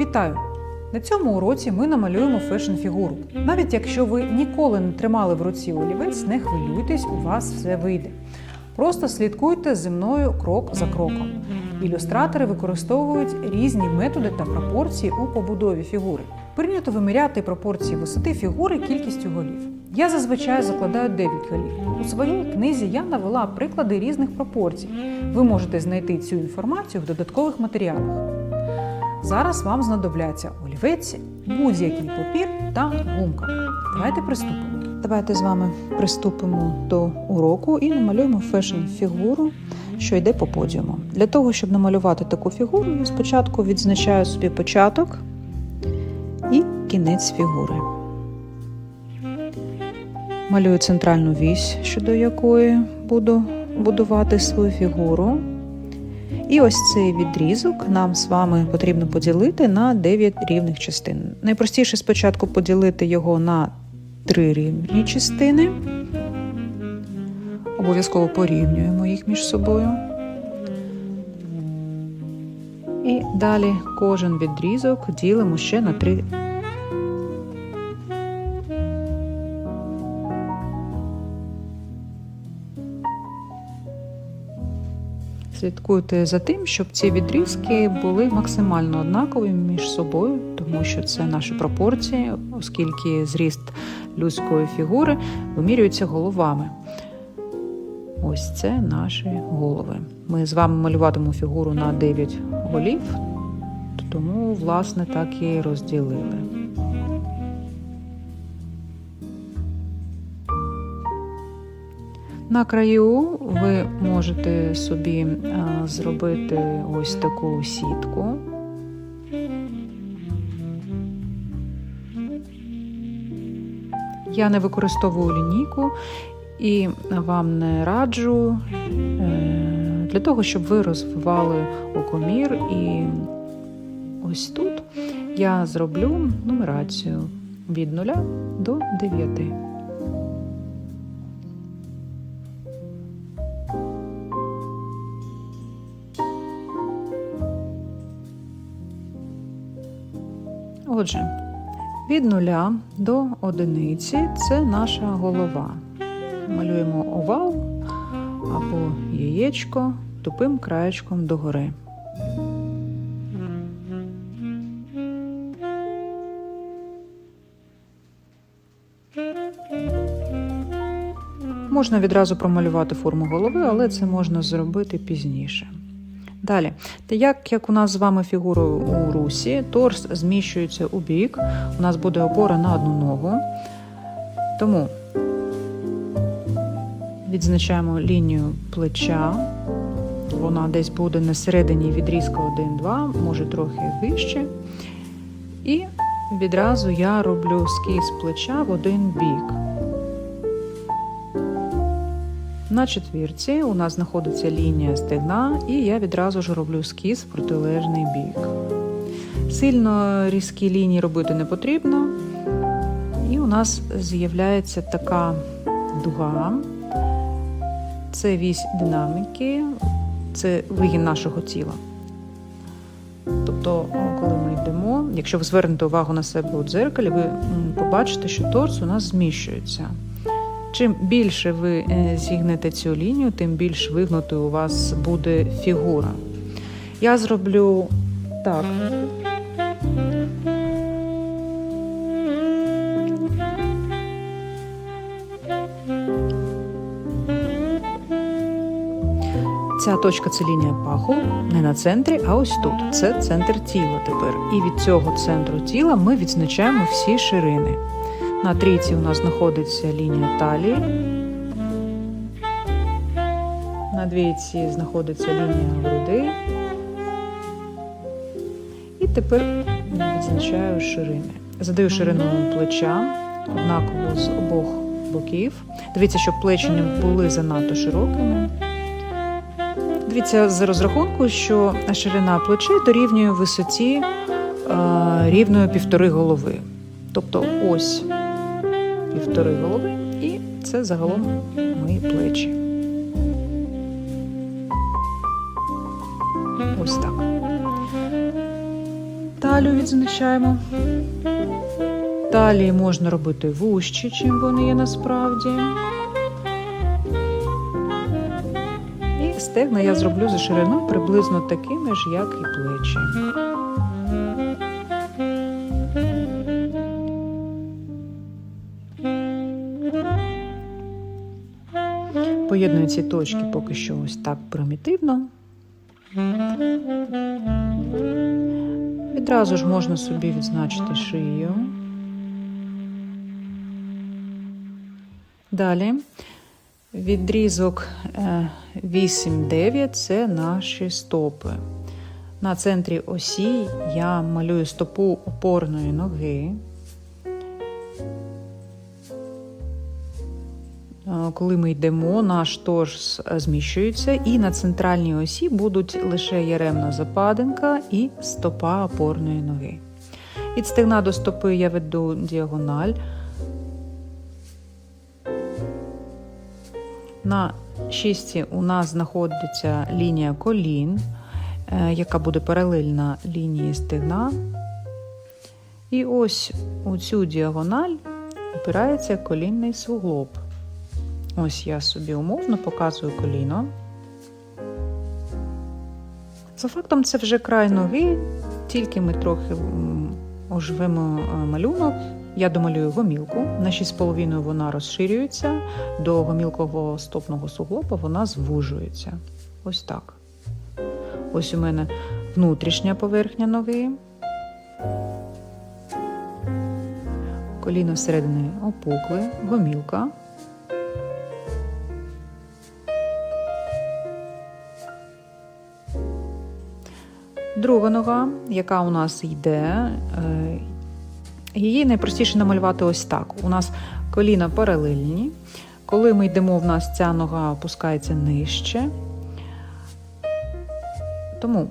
Вітаю! На цьому уроці ми намалюємо фешн-фігуру. Навіть якщо ви ніколи не тримали в руці олівець, не хвилюйтесь, у вас все вийде. Просто слідкуйте зі мною крок за кроком. Ілюстратори використовують різні методи та пропорції у побудові фігури. Прийнято виміряти пропорції висоти фігури кількістю голів. Я зазвичай закладаю 9 голів. У своїй книзі я навела приклади різних пропорцій. Ви можете знайти цю інформацію в додаткових матеріалах. Зараз вам знадобляться олівець, будь-який папір та гумка. Давайте приступимо. Давайте з вами приступимо до уроку і намалюємо фешн-фігуру, що йде по подіуму. Для того, щоб намалювати таку фігуру, я спочатку відзначаю собі початок і кінець фігури. Малюю центральну вісь, щодо якої буду будувати свою фігуру. І ось цей відрізок нам з вами потрібно поділити на 9 рівних частин. Найпростіше спочатку поділити його на 3 рівні частини. Обов'язково порівнюємо їх між собою. І далі кожен відрізок ділимо ще на 3 Слідкуйте за тим, щоб ці відрізки були максимально однакові між собою, тому що це наші пропорції, оскільки зріст людської фігури вимірюється головами. Ось це наші голови. Ми з вами малюватимемо фігуру на 9 голів, тому, власне, так і розділили. На краю ви можете собі зробити ось таку сітку. Я не використовую лінійку і вам не раджу е, для того, щоб ви розвивали окомір. І ось тут я зроблю нумерацію від 0 до 9. Отже, від нуля до одиниці це наша голова. Малюємо овал або яєчко тупим краєчком догори. Можна відразу промалювати форму голови, але це можна зробити пізніше. Далі, як, як у нас з вами фігура у русі, торс зміщується у бік, у нас буде опора на одну ногу. Тому відзначаємо лінію плеча. Вона десь буде на середині відрізка 1-2, може трохи вище. І відразу я роблю скіз плеча в один бік. На четвірці у нас знаходиться лінія стегна, і я відразу ж роблю скіз в протилежний бік. Сильно різкі лінії робити не потрібно, і у нас з'являється така дуга. Це вісь динаміки, це вигін нашого тіла. Тобто, коли ми йдемо, якщо ви звернете увагу на себе у дзеркалі, ви побачите, що торс у нас зміщується. Чим більше ви е, зігнете цю лінію, тим більш вигнутою у вас буде фігура. Я зроблю так. Ця точка це лінія паху, не на центрі, а ось тут. Це центр тіла тепер. І від цього центру тіла ми відзначаємо всі ширини. На трійці у нас знаходиться лінія талії. На двійці знаходиться лінія груди. І тепер відзначаю ширини. Задаю ширину плеча однаково з обох боків. Дивіться, щоб плечі не були занадто широкими. Дивіться з розрахунку, що ширина плечей дорівнює висоті рівною півтори голови. Тобто ось півтори голови, і це загалом мої плечі. Ось так. талію відзначаємо. Талії можна робити вужче, чим вони є насправді. І стегна я зроблю за ширину приблизно такими ж, як і плечі. Поєдную ці точки поки що ось так примітивно. Відразу ж можна собі відзначити шию. Далі відрізок е, 8-9 це наші стопи. На центрі осі я малюю стопу опорної ноги. Коли ми йдемо, наш торс зміщується, і на центральній осі будуть лише яремна западинка і стопа опорної ноги. Від стегна до стопи я веду діагональ. На шісті у нас знаходиться лінія колін, е, яка буде паралельна лінії стегна. І ось у цю діагональ опирається колінний суглоб. Ось я собі умовно показую коліно. За фактом, це вже край ноги, тільки ми трохи м, оживемо е, малюнок. Я домалюю гомілку. На 6,5 вона розширюється, до гомілкового стопного суглоба вона звужується. Ось так. Ось у мене внутрішня поверхня ноги. Коліно всередині опукле, гомілка. Друга нога, яка у нас йде, е, її найпростіше намалювати ось так. У нас коліна паралельні. Коли ми йдемо, в нас ця нога опускається нижче. Тому,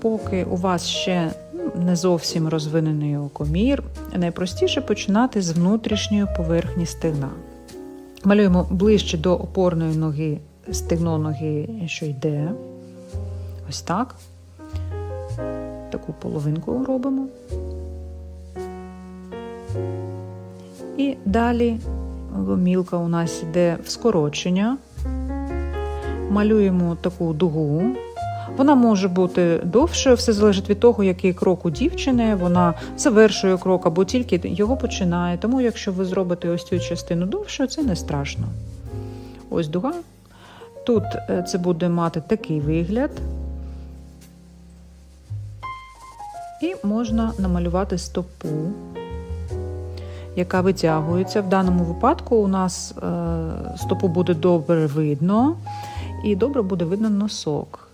поки у вас ще ну, не зовсім розвинений окомір, найпростіше починати з внутрішньої поверхні стегна. Малюємо ближче до опорної ноги стегно ноги, що йде. Ось так. Таку половинку робимо. І далі гомілка у нас йде в скорочення. Малюємо таку дугу. Вона може бути довшою, все залежить від того, який крок у дівчини, вона завершує крок або тільки його починає. Тому, якщо ви зробите ось цю частину довшою, це не страшно. Ось дуга. Тут е, це буде мати такий вигляд. І можна намалювати стопу, яка витягується. В даному випадку у нас е, стопу буде добре видно, і добре буде видно носок.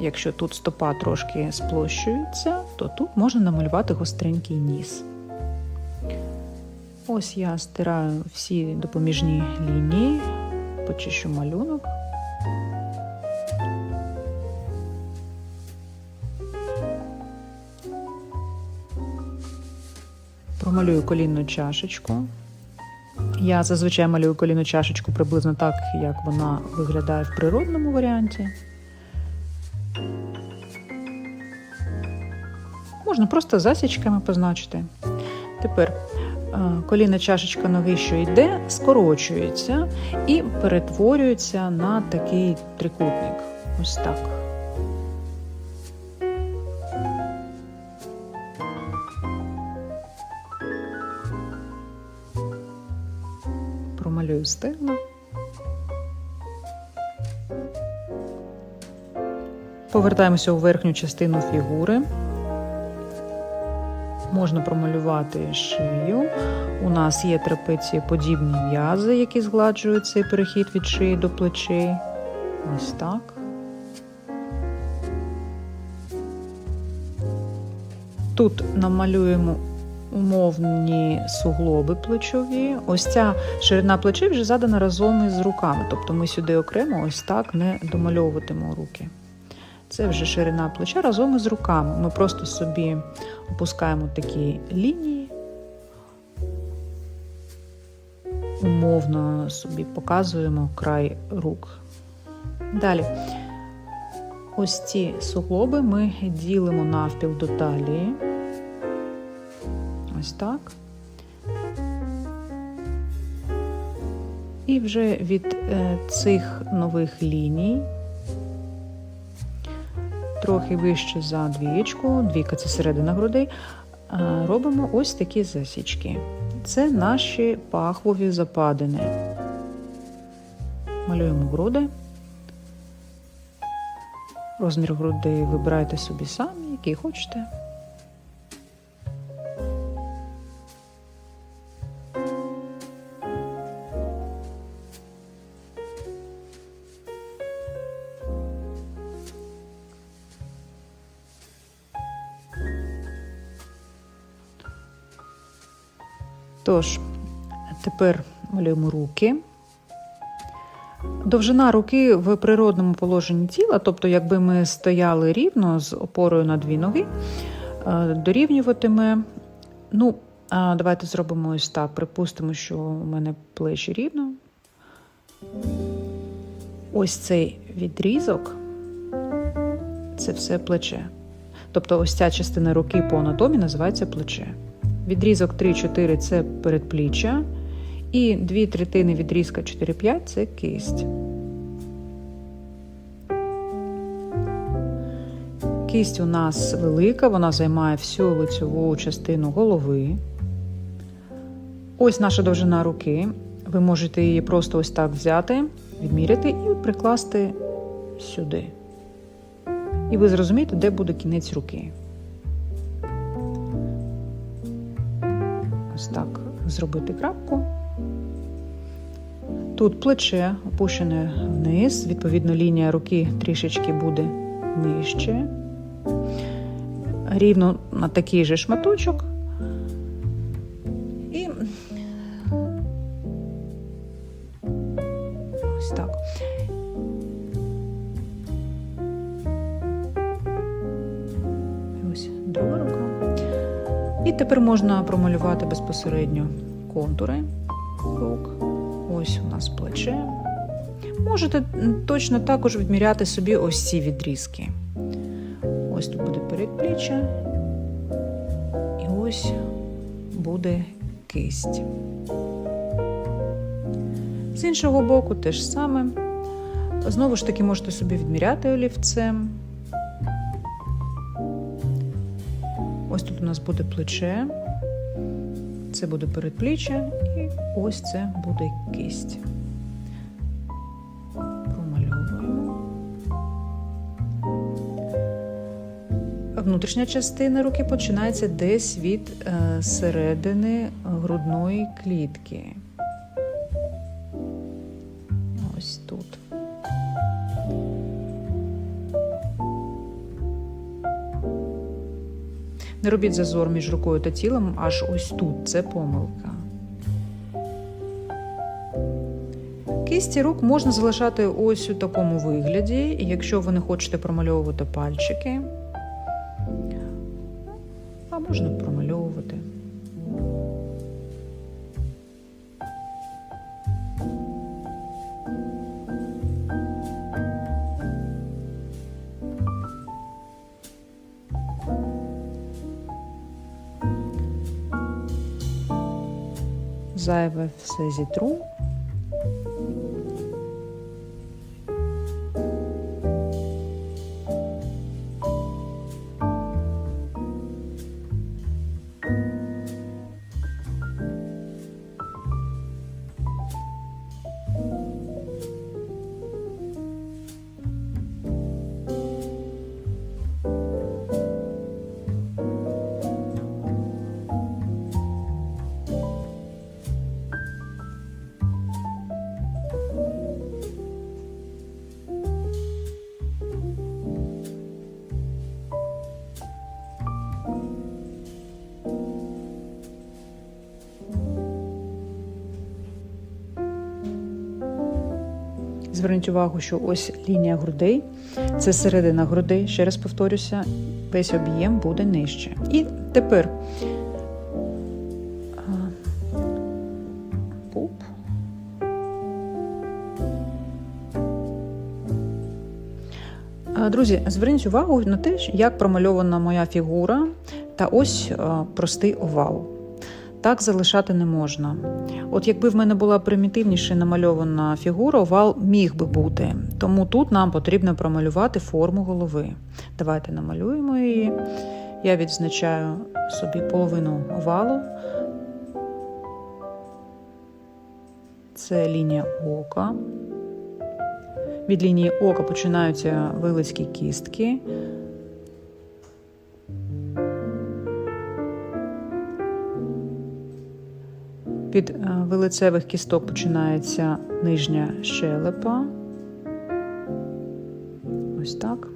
Якщо тут стопа трошки сплощується, то тут можна намалювати гостренький ніс. Ось я стираю всі допоміжні лінії, почищу малюнок. Промалюю колінну чашечку. Я зазвичай малюю колінну чашечку приблизно так, як вона виглядає в природному варіанті. Можна просто засічками позначити. Тепер е, колінна чашечка ноги, що йде, скорочується і перетворюється на такий трикутник. Ось так. Промалюю стегна. Повертаємося у верхню частину фігури. Можна промалювати шию. У нас є трапецієподібні м'язи, які згладжують цей перехід від шиї до плечей. Ось так. Тут намалюємо умовні суглоби плечові. Ось ця ширина плечей вже задана разом із руками. Тобто ми сюди окремо ось так не домальовуватимо руки. Це вже ширина плеча разом із руками. Ми просто собі опускаємо такі лінії, умовно собі показуємо край рук. Далі ось ці суглоби ми ділимо навпіл до талії. Ось так. І вже від е, цих нових ліній, трохи вище за двієчку, двійка це середина грудей, е, робимо ось такі засічки. Це наші пахвові западини. Малюємо груди. Розмір грудей вибирайте собі самі, який хочете. Тож, тепер малюємо руки. Довжина руки в природному положенні тіла, тобто, якби ми стояли рівно з опорою на дві ноги, е, дорівнюватиме. Ну, давайте зробимо ось так. Припустимо, що у мене плечі рівно. Ось цей відрізок це все плече. Тобто, ось ця частина руки по анатомії називається плече. Відрізок 3-4 це передпліччя. І дві третини відрізка 4-5 це кисть. Кисть у нас велика, вона займає всю лицьову частину голови. Ось наша довжина руки. Ви можете її просто ось так взяти, відміряти і прикласти сюди. І ви зрозумієте, де буде кінець руки. Ось так зробити крапку. Тут плече опущене вниз, відповідно, лінія руки трішечки буде нижче. Рівно на такий же шматочок. Тепер можна промалювати безпосередньо контури рук. Ось у нас плече. Можете точно також відміряти собі ось ці відрізки. Ось тут буде передпліччя, і ось буде кисть. З іншого боку, те ж саме. Знову ж таки, можете собі відміряти олівцем. Ось тут у нас буде плече, це буде передпліччя, і ось це буде кисть. Промальовуємо. Внутрішня частина руки починається десь від е, середини грудної клітки. Не робіть зазор між рукою та тілом, аж ось тут це помилка. Кисті рук можна залишати ось у такому вигляді, якщо ви не хочете промальовувати пальчики, а можна промальовувати. Зайве все Зверніть увагу, що ось лінія грудей, це середина грудей, ще раз повторюся, весь об'єм буде нижче. І тепер пуп. Друзі, зверніть увагу на те, як промальована моя фігура та ось простий овал. Так залишати не можна. От якби в мене була примітивніше намальована фігура, овал міг би бути. Тому тут нам потрібно промалювати форму голови. Давайте намалюємо її. Я відзначаю собі половину овалу. Це лінія ока. Від лінії ока починаються вилицькі кістки. Від е, вилицевих кісток починається нижня щелепа. Ось так.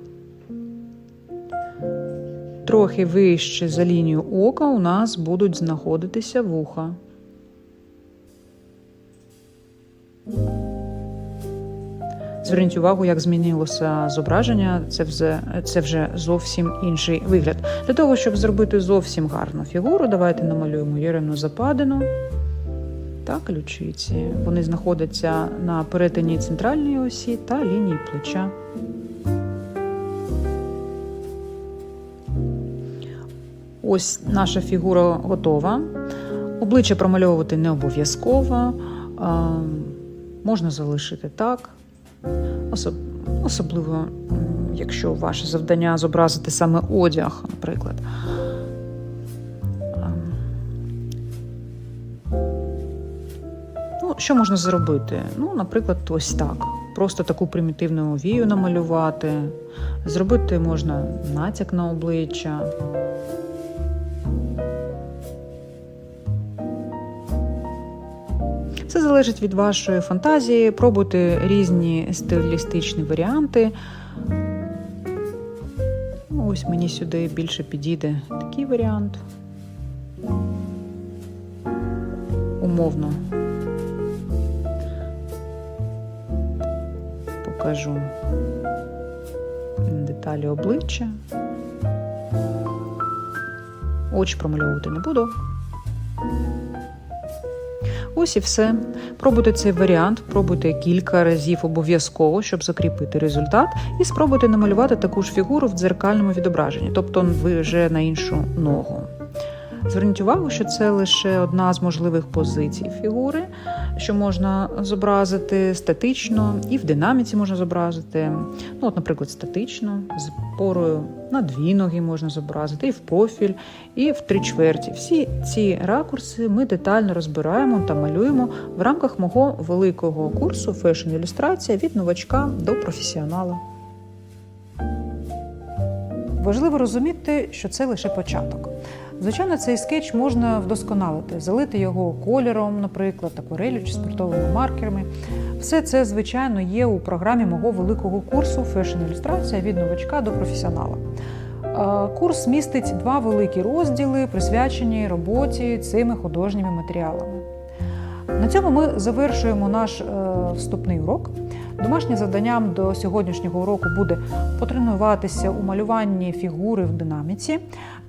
Трохи вище за лінію ока у нас будуть знаходитися вуха. Зверніть увагу, як змінилося зображення. Це вже, це вже зовсім інший вигляд. Для того, щоб зробити зовсім гарну фігуру, давайте намалюємо яремну западину та ключиці. Вони знаходяться на перетині центральної осі та лінії плеча. Ось наша фігура готова. Обличчя промальовувати не обов'язково. Можна залишити так. Особ... Особливо, якщо ваше завдання зобразити саме одяг, наприклад. Що можна зробити? Ну, наприклад, ось так. Просто таку примітивну овію намалювати. Зробити можна натяк на обличчя. Це залежить від вашої фантазії. Пробуйте різні стилістичні варіанти. Ну, Ось мені сюди більше підійде такий варіант. Умовно. Покажу деталі обличчя. Очі промальовувати не буду. Ось і все. Пробуйте цей варіант, пробуйте кілька разів обов'язково, щоб закріпити результат, і спробуйте намалювати таку ж фігуру в дзеркальному відображенні, тобто ви вже на іншу ногу. Зверніть увагу, що це лише одна з можливих позицій фігури, що можна зобразити статично, і в динаміці можна зобразити. Ну, от, наприклад, статично, з порою на дві ноги можна зобразити, і в профіль, і в три чверті. Всі ці ракурси ми детально розбираємо та малюємо в рамках мого великого курсу фешн-ілюстрація від новачка до професіонала. Важливо розуміти, що це лише початок. Звичайно, цей скетч можна вдосконалити, залити його кольором, наприклад, аквареллю чи спиртовими маркерами. Все це, звичайно, є у програмі мого великого курсу Фешн-ілюстрація від новачка до професіонала. Е, Курс містить два великі розділи, присвячені роботі цими художніми матеріалами. На цьому ми завершуємо наш е, вступний урок. Домашнім завданням до сьогоднішнього уроку буде потренуватися у малюванні фігури в динаміці.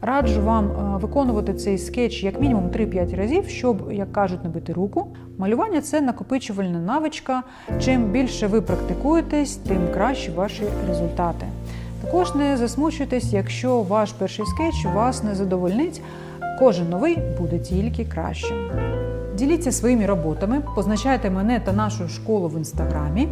Раджу вам е, виконувати цей скетч як мінімум 3-5 разів, щоб, як кажуть, набити руку. Малювання це накопичувальна навичка. Чим більше ви практикуєтесь, тим краще ваші результати. Також не засмучуйтесь, якщо ваш перший скетч вас не задовольнить. Кожен новий буде тільки кращим. Діліться своїми роботами, позначайте мене та нашу школу в інстаграмі.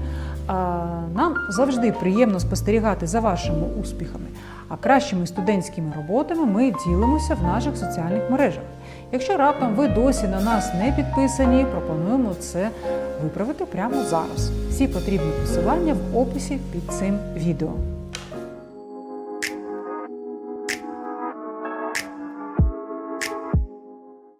Нам завжди приємно спостерігати за вашими успіхами. А кращими студентськими роботами ми ділимося в наших соціальних мережах. Якщо раптом ви досі на нас не підписані, пропонуємо це виправити прямо зараз. Всі потрібні посилання в описі під цим відео.